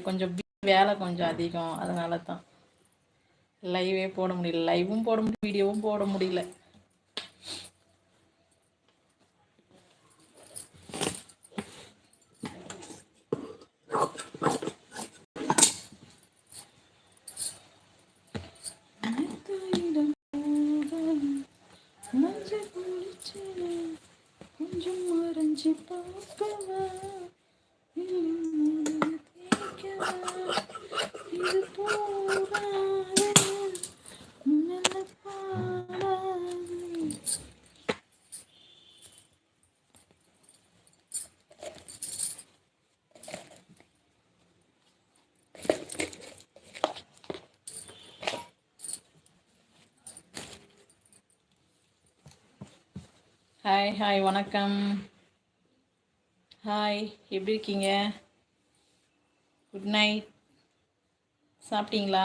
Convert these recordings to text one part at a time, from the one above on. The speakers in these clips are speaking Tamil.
கொஞ்சம் வேலை கொஞ்சம் அதிகம். அதனால தான் லைவே போட முடியல. லைவும் போட முடியல. வீடியோவும் போட முடியல. கொஞ்சம் மறைஞ்சு பார்க்கவா? ஹாய் ஹாய் வணக்கம். ஹாய் எப்படி இருக்கீங்க? Good night. சாப்பிட்டீங்களா?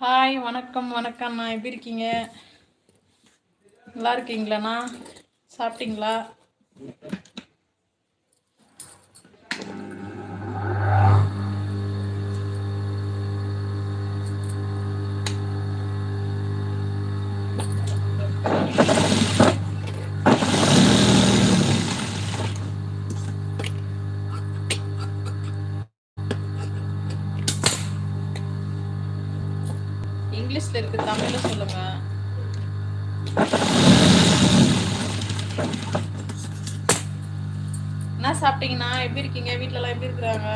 ஹாய் வணக்கம் வணக்கம்ண்ணா எப்படி இருக்கீங்க? நல்லா இருக்கீங்களாண்ணா? சாப்பிட்டீங்களா? இங்கிலீஷ்ல இருக்கு தமிழ்ல சொல்லுங்க. என்ன சாப்பிட்டீங்கன்னா? எப்படி இருக்கீங்க? வீட்ல எல்லாம் எப்படி இருக்கிறாங்க?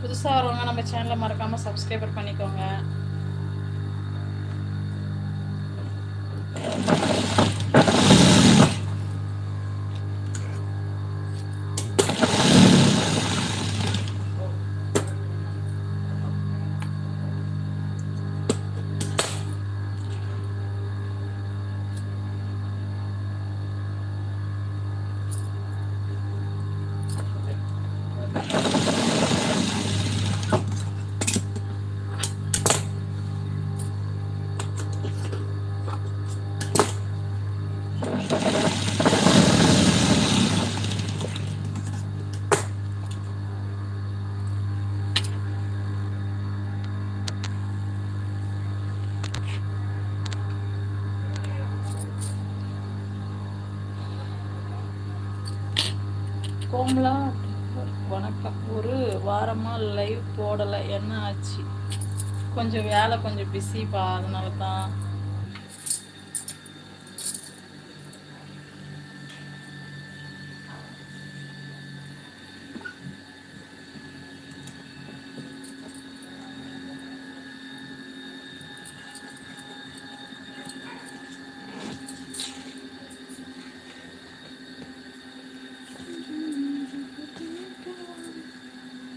புதுசா வரவங்க நம்ம சேனலை மறக்காம சப்ஸ்கிரைபர் பண்ணிக்கோங்க. போடலை. என்ன ஆச்சு? கொஞ்சம் வேலை கொஞ்சம் பிஸிப்பா அதனால தான்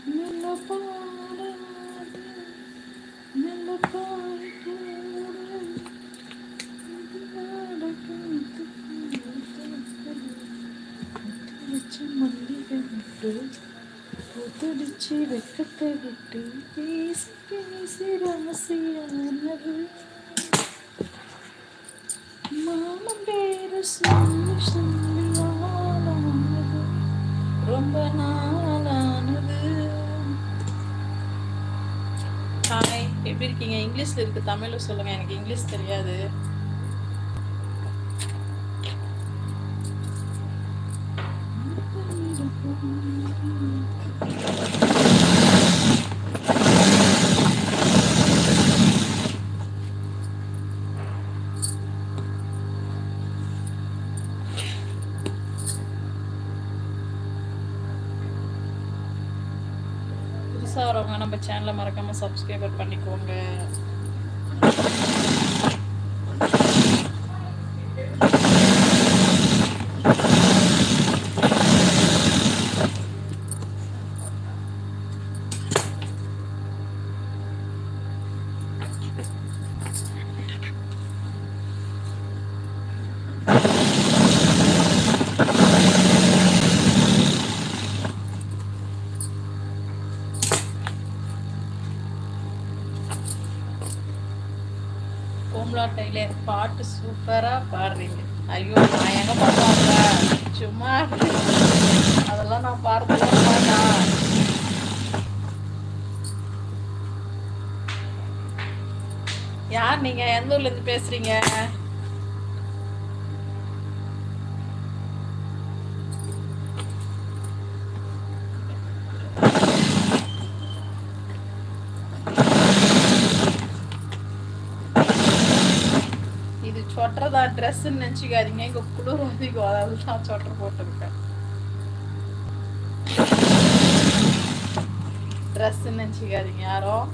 நல்ல பாடாது நல்ல பாய்க்காது இது நடக்காது வச்சு மல்லிகை விட்டு புத்தடிச்சு வெக்கத்தை விட்டு பேசி பேசி ரகசியானது மாமன் பேரு சொல்லி சொல்லி ஆளானது. ரொம்ப நாளானது. ஹாய் எப்படி இருக்கீங்க? இங்கிலீஷில் இருக்கு. தமிழில் சொல்லுங்கள் எனக்கு இங்கிலீஷ் தெரியாது. நம்ம சேனலை மறக்காமல் சப்ஸ்கிரைபர் பண்ணிக்கோங்க கோம்லா டைலர் பாட்டு சூப்பரா பாடுறீங்க. ஐயோ நான் எங்க பாடுவாங்க சும்மா அதெல்லாம் நான் பாடுறதுலாம் யார் நீங்க? எந்த ஊர்ல இருந்து சொட்டரதா ட்ரெஸ்ன்னு நினச்சிக்காதீங்க. இங்கே குளிர் அதிகம் அதாவது தான் சொட்டர் போட்டிருக்கேன் ட்ரெஸ்ன்னு நினச்சிக்காதீங்க யாரும்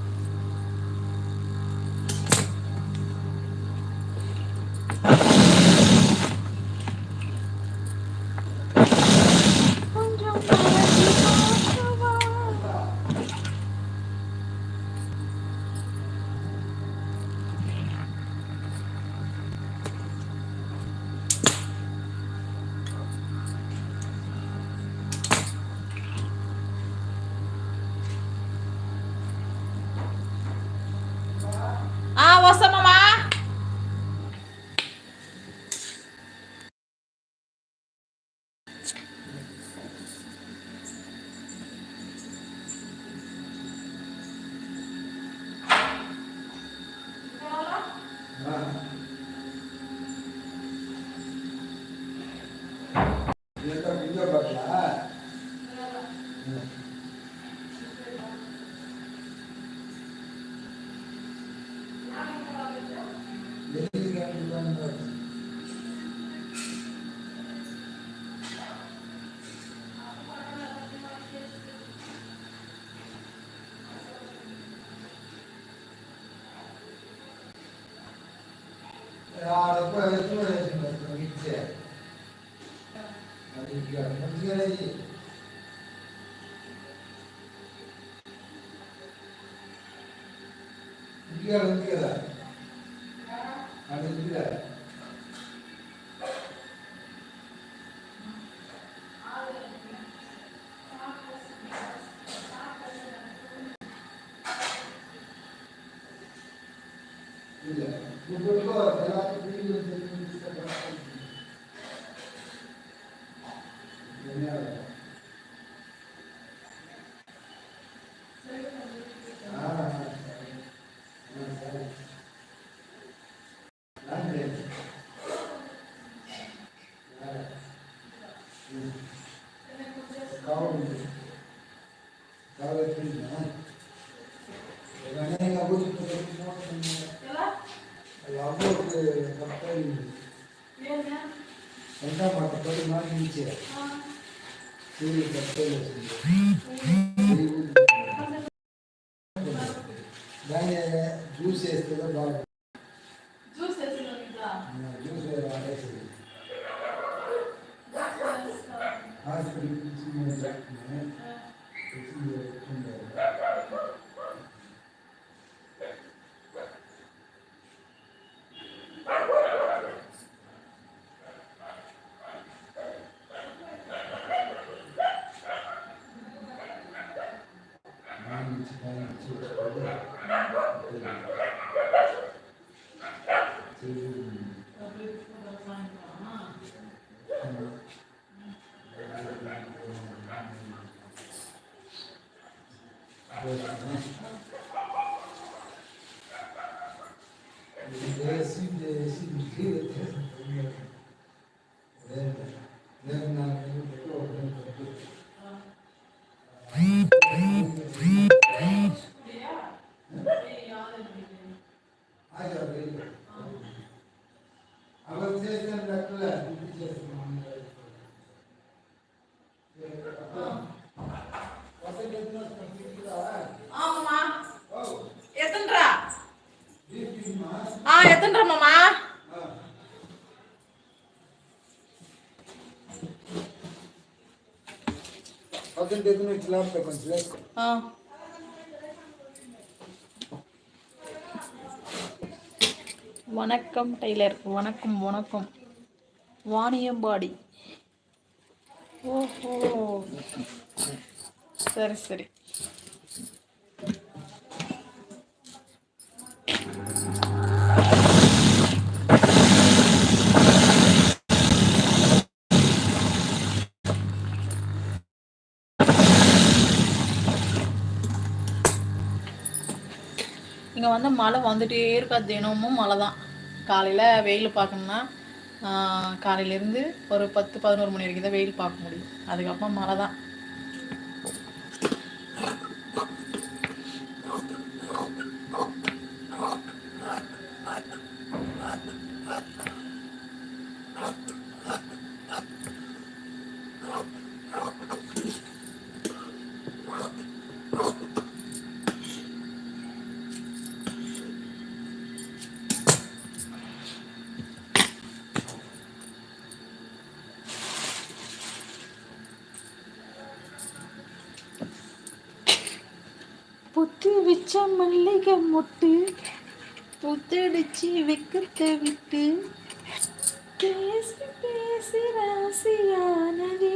யாரை போய் வச்சு வச்சு வீட்டு அதுக்கு மத்தியானி இங்கே நிற்கிறா இல்லை இப்போ எல்லாத்தையும் பிடிக்கிறது என்ன அவ்வளோக்கு கப்பல் ரெண்டாம் மாட்டப்படி மாட்டிச்சு சரி கப்பல் దాని జ్యూస్ వేస్తే బాగుంటుంది పక్కన ఎదురు ఇట్లా లేకపోతే కొంచెం లేసుకో ஆ வணக்கம் டெய்லர் வணக்கம் வணக்கம் வாணியம்பாடி ஓஹோ சரி சரி வந்து மழை வந்துட்டே இருக்கா தினமும் மழை தான். காலையில் வெயில் பார்க்கணுன்னா காலையிலேருந்து ஒரு பத்து பதினோரு மணி வரைக்கும் தான் வெயில் பார்க்க முடியும். அதுக்கப்புறம் மழை தான். புத்து மல்லிகை மொட்டு புத்தடிச்சு வெக்கத்தை விட்டு பேசி பேசி ராசியானதே.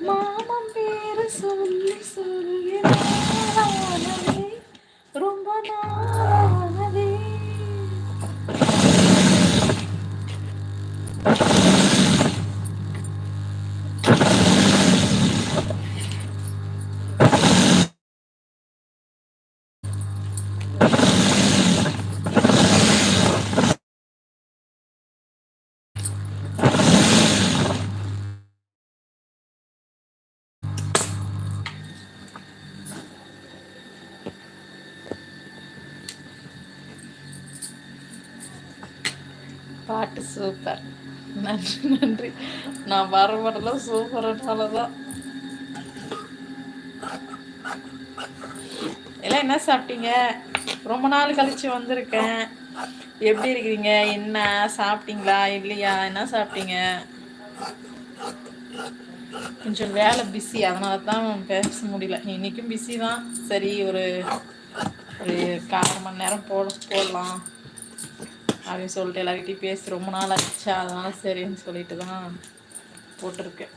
மாமன் பேரு சொல்லி சொல்லி ரொம்ப நாள் பாட்டு சூப்பர் நன்றி நன்றி. நான் வர வரலாம் சூப்பர்னால தான் எல்லாம் என்ன சாப்பிட்டீங்க? ரொம்ப நாள் கழிச்சு வந்திருக்கேன். எப்படி இருக்கிறீங்க? என்ன சாப்பிட்டீங்களா? இல்லையா? என்ன சாப்பிட்டீங்க? கொஞ்சம் வேலை பிஸி அதனால தான் பேச முடியல. இன்னைக்கும் பிஸி தான். சரி ஒரு ஒரு கால் மணி நேரம் போட போடலாம். அப்படின்னு சொல்லிட்டு எல்லார்கிட்டையும் பேசி ரொம்ப நாள் ஆச்சு. அதனால சரின்னு சொல்லிட்டு தான் போட்டிருக்கேன்.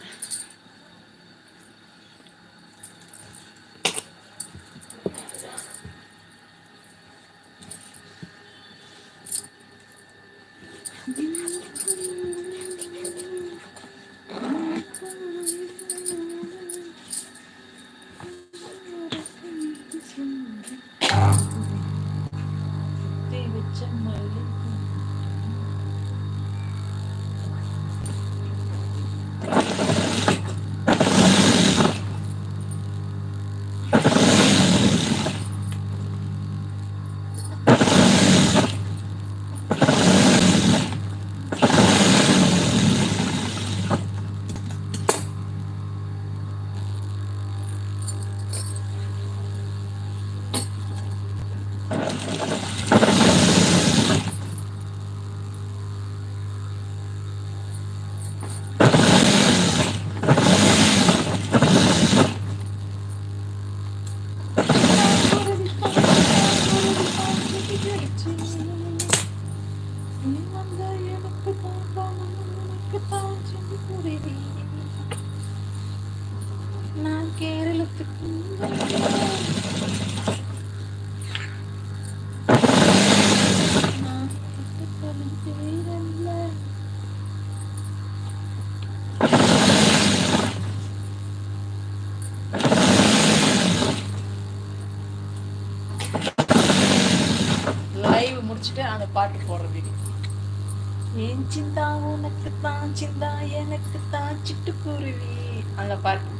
அந்த பாட்டு போடுறது என் சிந்தா உனக்கு தான் சிந்தா எனக்கு தான் சிட்டுக்குருவி. அந்த பாட்டு.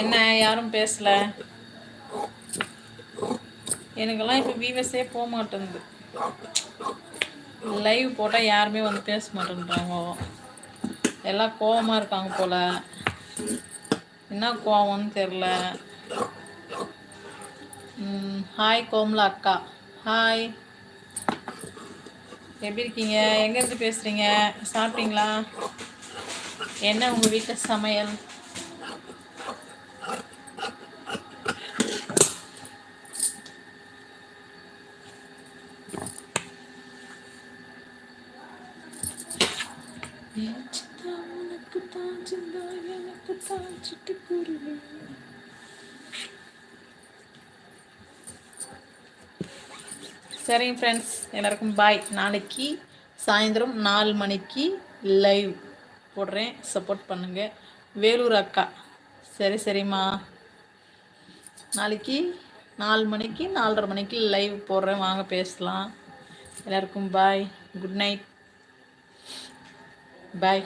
என்ன யாரும் பேசல? எனக்கெல்லாம் இப்போ விவசே போக மாட்டேங்குது. லைவ் போட்டால் யாருமே வந்து பேச மாட்டேன்றாங்க. எல்லாம் கோவமாக இருக்காங்க போல. என்ன கோவம்னு தெரில ஹாய் கோமலா அக்கா. ஹாய் எப்படி இருக்கீங்க? எங்கேருந்து பேசுகிறீங்க சாப்பிட்டீங்களா? என்ன உங்கள் வீட்டில் சமையல் என் சித்தா உனக்கு தான் சிந்தா எனக்கு தான் சிட்டுக்குருவி சரிங்க ஃப்ரெண்ட்ஸ் எல்லாருக்கும் பாய் நாளைக்கு சாயந்தரம் நாலு மணிக்கு லைவ் போடுறேன். சப்போர்ட் பண்ணுங்க. வேலூர் அக்கா. சரி சரிம்மா. நாளைக்கு நாலு மணிக்கு நாலரை மணிக்கு லைவ் போடுறேன். வாங்க பேசலாம். எல்லாருக்கும் பாய் குட் நைட் பாய்